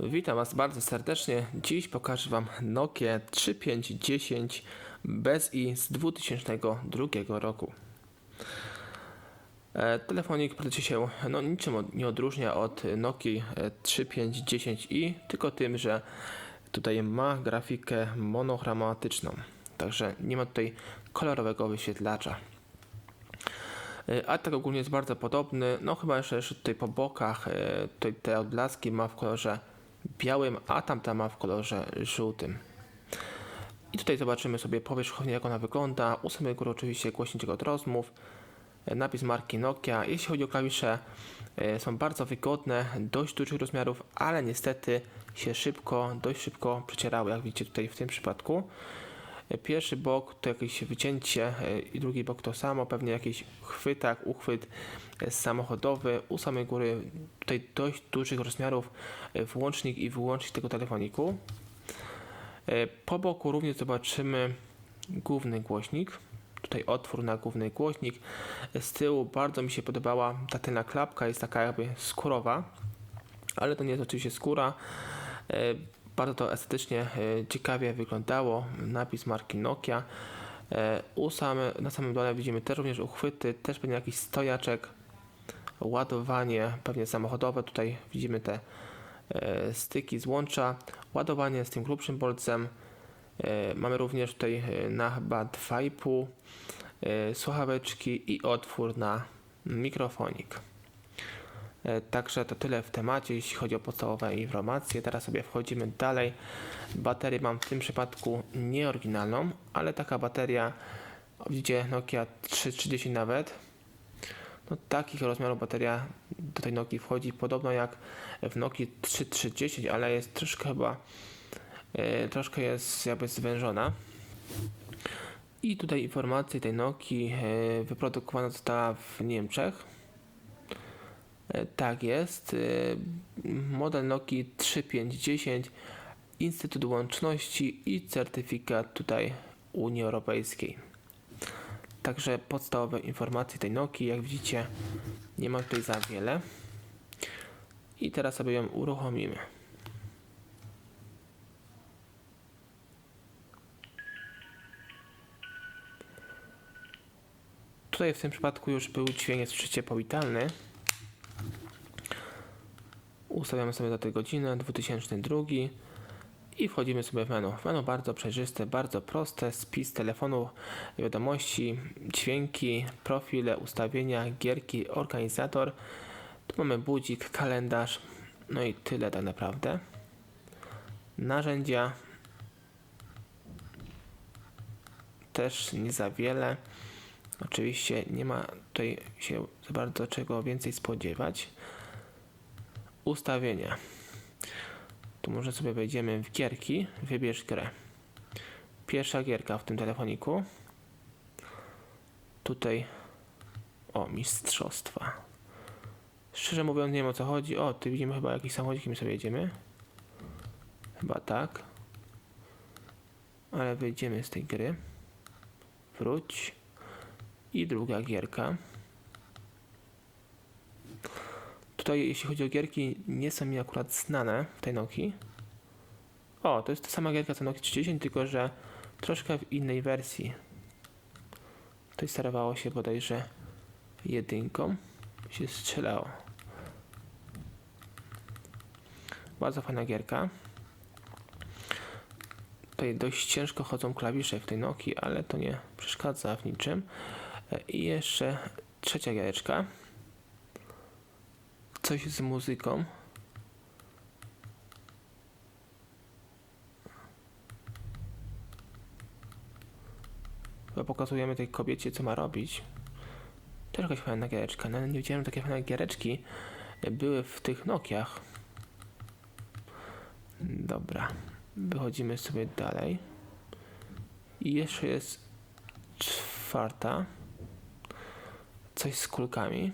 Witam Was bardzo serdecznie. Dziś pokażę Wam Nokia 3510 bez i z 2002 roku. E, Telefonik praktycznie się no, niczym nie odróżnia od Nokii e, 3510i, tylko tym, że tutaj ma grafikę monochromatyczną. Także nie ma tutaj kolorowego wyświetlacza. E, A tak ogólnie jest bardzo podobny, no chyba jeszcze, jeszcze tutaj po bokach e, tutaj te odblaski ma w kolorze białym, a tamta ma w kolorze żółtym. I tutaj zobaczymy sobie powierzchownie jak ona wygląda. U samej góry oczywiście głośnik od rozmów, e, napis marki Nokia. Jeśli chodzi o klawisze, e, są bardzo wygodne, dość dużych rozmiarów, ale niestety się szybko, dość szybko przecierały, jak widzicie tutaj w tym przypadku. Pierwszy bok to jakieś wycięcie e, i drugi bok to samo, pewnie jakiś chwytak, uchwyt e, samochodowy. U samej góry tutaj dość dużych rozmiarów e, włącznik i wyłącznik tego telefoniku. Po boku również zobaczymy główny głośnik. Tutaj otwór na główny głośnik. Z tyłu bardzo mi się podobała ta tylna klapka, jest taka jakby skórowa, ale to nie jest oczywiście skóra. Bardzo to estetycznie e, ciekawie wyglądało. Napis marki Nokia. E, U same, na samym dole widzimy też również uchwyty, też pewnie jakiś stojaczek, ładowanie pewnie samochodowe. Tutaj widzimy te e, styki złącza, ładowanie z tym grubszym bolcem. Mamy również tutaj na chyba 2,5 e, słuchaweczki i otwór na mikrofonik. E, Także to tyle w temacie, jeśli chodzi o podstawowe informacje. Teraz sobie wchodzimy dalej. Baterię mam w tym przypadku nieoryginalną, ale taka bateria, widzicie Nokia 330 nawet. No, takich rozmiarów bateria do tej Nokii wchodzi podobno jak w Nokii 3310, ale jest troszkę chyba e, troszkę jest jakby zwężona. I tutaj informacje tej Nokii e, wyprodukowana została w Niemczech. E, Tak jest. E, Model Nokii 3510, Instytut Łączności i certyfikat tutaj Unii Europejskiej. Także podstawowe informacje tej Nokii, jak widzicie, nie ma tutaj za wiele. I teraz sobie ją uruchomimy. Tutaj w tym przypadku już był dźwięk oczywiście powitalny. Ustawiamy sobie datę godzinę 2002 i wchodzimy sobie w menu. Menu bardzo przejrzyste, bardzo proste, spis telefonu, wiadomości, dźwięki, profile, ustawienia, gierki, organizator. Tu mamy budzik, kalendarz, no i tyle tak naprawdę. Narzędzia też nie za wiele. Oczywiście nie ma tutaj się za bardzo czego więcej spodziewać ustawienia. Tu może sobie wejdziemy w gierki, wybierz grę. Pierwsza gierka w tym telefoniku. Tutaj o, mistrzostwa. Szczerze mówiąc nie wiem o co chodzi. O, tu widzimy chyba jakiś samochodzik, my sobie jedziemy. Chyba tak. Ale wyjdziemy z tej gry. Wróć. I druga gierka. Tutaj, jeśli chodzi o gierki, nie są mi akurat znane w tej Nokii. O, to jest ta sama gierka co Nokia 30, tylko że troszkę w innej wersji. Tutaj sterowało się bodajże jedynką. Się strzelało. Bardzo fajna gierka. Tutaj dość ciężko chodzą klawisze w tej Nokii, ale to nie przeszkadza w niczym. E, I jeszcze trzecia giereczka coś z muzyką. Chyba pokazujemy tej kobiecie, co ma robić. Też jakaś fajna giereczka. No, nie wiedziałem, że takie fajne giereczki były w tych Nokiach. Dobra. Wychodzimy sobie dalej. I jeszcze jest czwarta. Coś z kulkami.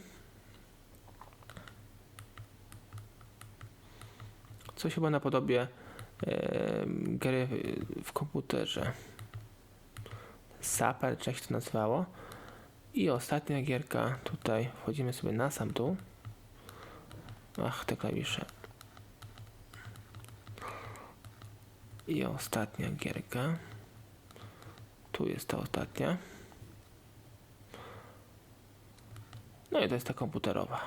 Coś chyba na podobie e, gry w- komputerze. Saper, czy jak się to nazywało. I ostatnia gierka, tutaj wchodzimy sobie na sam dół. Ach, te klawisze. I ostatnia gierka. Tu jest ta ostatnia. No i to jest ta komputerowa.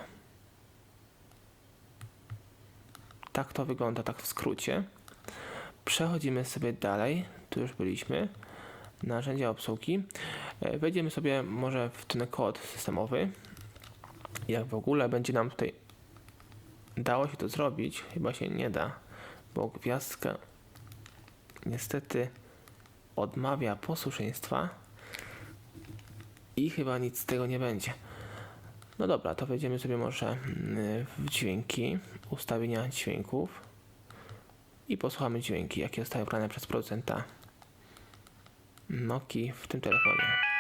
Tak to wygląda, tak w skrócie. Przechodzimy sobie dalej. Tu już byliśmy. Narzędzia obsługi. E, Wejdziemy sobie może w ten kod systemowy. Jak w ogóle będzie nam tutaj dało się to zrobić, chyba się nie da, bo gwiazdka niestety odmawia posłuszeństwa i chyba nic z tego nie będzie. No dobra, to wejdziemy sobie może mm, w dźwięki, ustawienia dźwięków i posłuchamy dźwięki, jakie zostały brane przez producenta Noki w tym telefonie.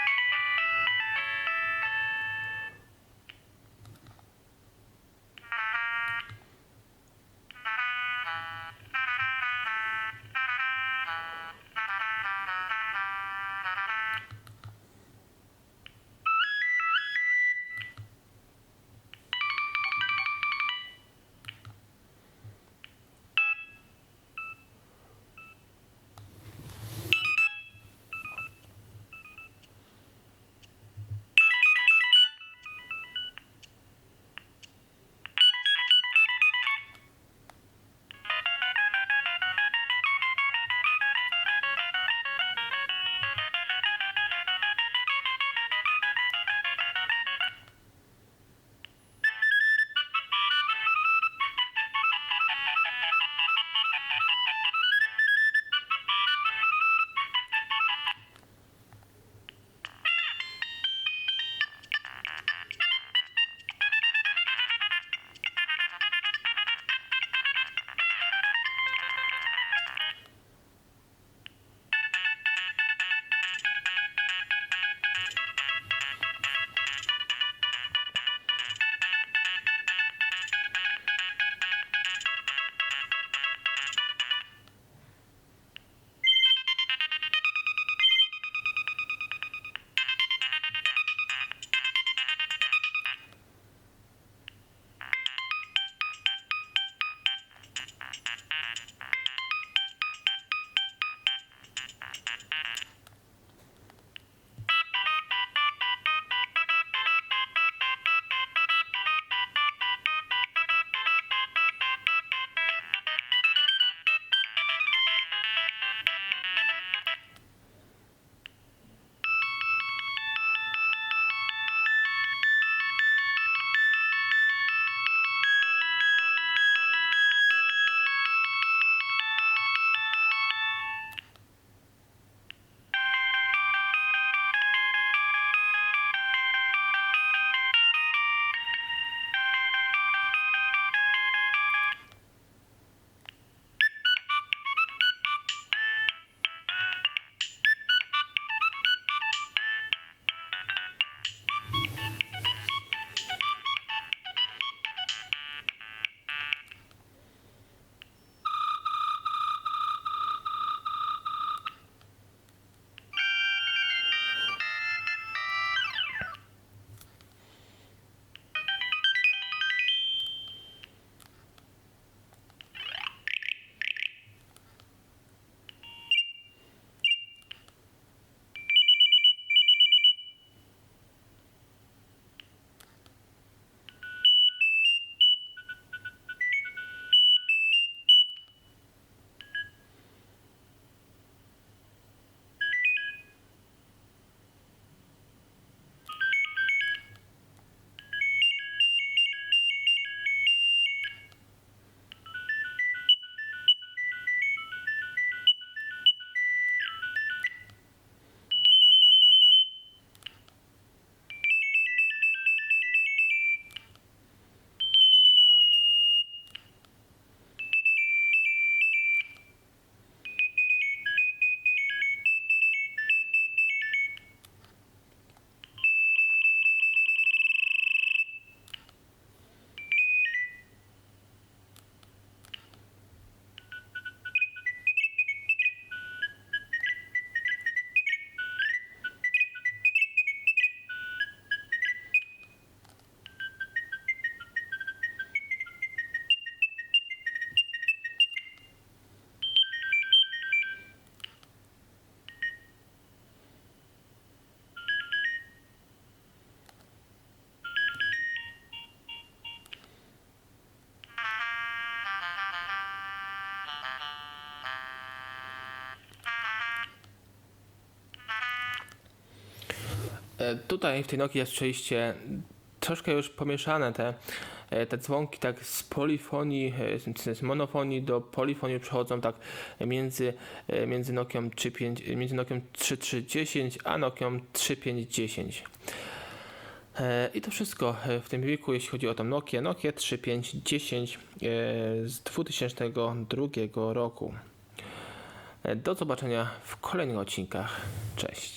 Tutaj w tej Nokii jest oczywiście troszkę już pomieszane te, e, te dzwonki tak z polifonii, e, z- monofonii do polifonii przechodzą tak między, e, między Nokią 35, między Nokią 3310 a Nokią 3510. E, I to wszystko e, w tym wieku, jeśli chodzi o tą Nokię, Nokia 3510 e, z 2002 roku. E, Do zobaczenia w kolejnych odcinkach. Cześć.